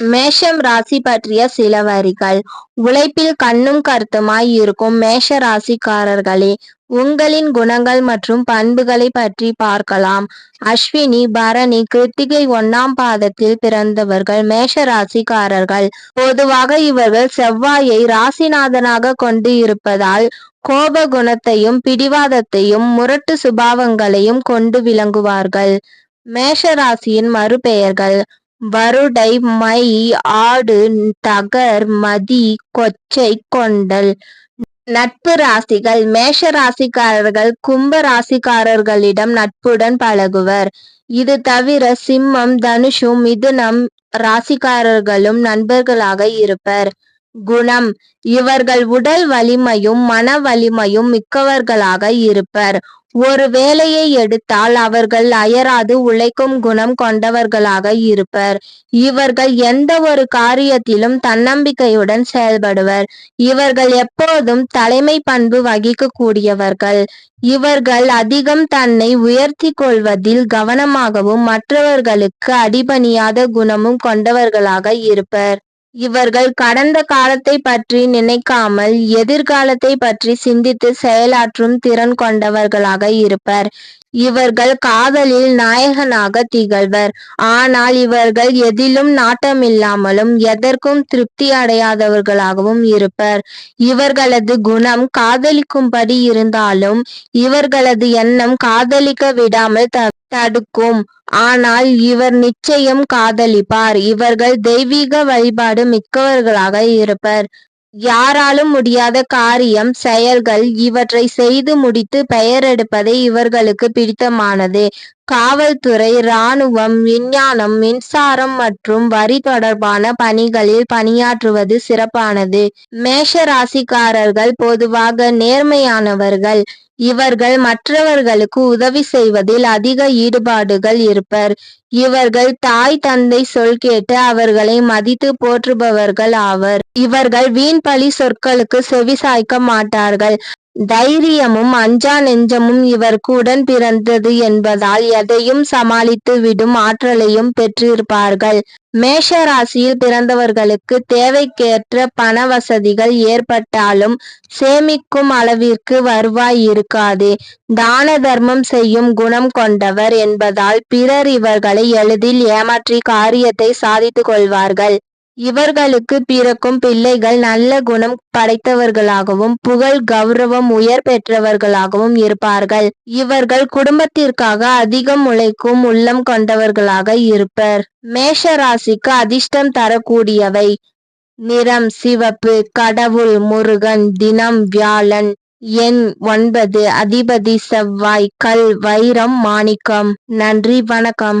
மேஷம் ராசி பற்றிய சில வரிகள். உழைப்பில் கண்ணும் கருத்துமாய் இருக்கும் மேஷ ராசிக்காரர்களே உங்களின் குணங்கள் மற்றும் பண்புகளை பற்றி பார்க்கலாம். அஸ்வினி பரணி கிருத்திகை ஒன்னாம் பாதத்தில் பிறந்தவர்கள் மேஷ ராசிக்காரர்கள். பொதுவாக இவர்கள் செவ்வாயை ராசிநாதனாக கொண்டு இருப்பதால் கோப குணத்தையும் பிடிவாதத்தையும் முரட்டு சுபாவங்களையும் கொண்டு விளங்குவார்கள். மேஷ ராசியின் மறுபெயர்கள் வருடை மை ஆடு தகர் மதி கொச்சை கொண்டல். நட்பு ராசிகள் மேஷ ராசிக்காரர்கள் கும்ப ராசிக்காரர்களிடம் நட்புடன் பழகுவர். இது தவிர சிம்மம் தனுஷும் மிதுனம் ராசிக்காரர்களும் நண்பர்களாக இருப்பர். குணம். இவர்கள் உடல் வலிமையும் மன வலிமையும் மிக்கவர்களாக இருப்பர். ஒரு வேலையை எடுத்தால் அவர்கள் அயராது உழைக்கும் குணம் கொண்டவர்களாக இருப்பர். இவர்கள் எந்த ஒரு காரியத்திலும் தன்னம்பிக்கையுடன் செயல்படுவர். இவர்கள் எப்போதும் தலைமை பண்பு வகிக்க கூடியவர்கள் இவர்கள் அதிகம் தன்னை உயர்த்தி கொள்வதில் கவனமாகவும் மற்றவர்களுக்கு அடிபணியாத குணமும் கொண்டவர்களாக இருப்பர். இவர்கள் கடந்த காலத்தை பற்றி நினைக்காமல் எதிர்காலத்தை பற்றி சிந்தித்து செயலாற்றும் திறன் கொண்டவர்களாக இருப்பர். இவர்கள் காதலில் நாயகனாக திகழ்வர். ஆனால் இவர்கள் எதிலும் நாட்டமில்லாமலும் எதற்கும் திருப்தி அடையாதவர்களாகவும் இருப்பர். இவர்களது குணம் காதலிக்கும்படி இருந்தாலும் இவர்களது எண்ணம் காதலிக்க விடாமல் தடுக்கும். ஆனால் இவர் நிச்சயம் காதலிப்பார். இவர்கள் தெய்வீக வழிபாடு மிக்கவர்களாக இருப்பர். யாராலும் முடியாத காரியம் செயல்கள் இவற்றை செய்து முடித்து பெயர் எடுப்பதே இவர்களுக்கு பிடித்தமானது. காவல்துறை இராணுவம் விஞ்ஞானம் மின்சாரம் மற்றும் வரி தொடர்பான பணிகளில் பணியாற்றுவது சிறப்பானது. மேஷ ராசிக்காரர்கள் பொதுவாக நேர்மையானவர்கள். இவர்கள் மற்றவர்களுக்கு உதவி செய்வதில் அதிக ஈடுபாடுகள் இருப்பர். இவர்கள் தாய் தந்தை சொல் கேட்டு அவர்களை மதித்து போற்றுபவர்கள் ஆவர். இவர்கள் வீண் பழி சொற்களுக்கு செவி சாய்க்க மாட்டார்கள். தைரியமும் அஞ்சா நெஞ்சமும் இவருக்கு உடன் பிறந்தது என்பதால் எதையும் சமாளித்து விடும் ஆற்றலையும் பெற்றிருப்பார்கள். மேஷ ராசியில் பிறந்தவர்களுக்கு தேவைக்கேற்ற பண வசதிகள் ஏற்பட்டாலும் சேமிக்கும் அளவிற்கு வருவாய் இருக்காது. தான தர்மம் செய்யும் குணம் கொண்டவர் என்பதால் பிறர் இவர்களை எளிதில் ஏமாற்றி காரியத்தை சாதித்துக் கொள்வார்கள். இவர்களுக்கு பிறக்கும் பிள்ளைகள் நல்ல குணம் படைத்தவர்களாகவும் புகழ் கௌரவம் உயர் பெற்றவர்களாகவும் இருப்பார்கள். இவர்கள் குடும்பத்திற்காக அதிகம் உழைக்கும் உள்ளம் கொண்டவர்களாக இருப்பர். மேஷ ராசிக்கு அதிர்ஷ்டம் தரக்கூடியவை. நிறம் சிவப்பு கடவுள் முருகன் தினம் வியாழன். எண் ஒன்பது அதிபதி செவ்வாய் கல் வைரம் மாணிக்கம். நன்றி வணக்கம்.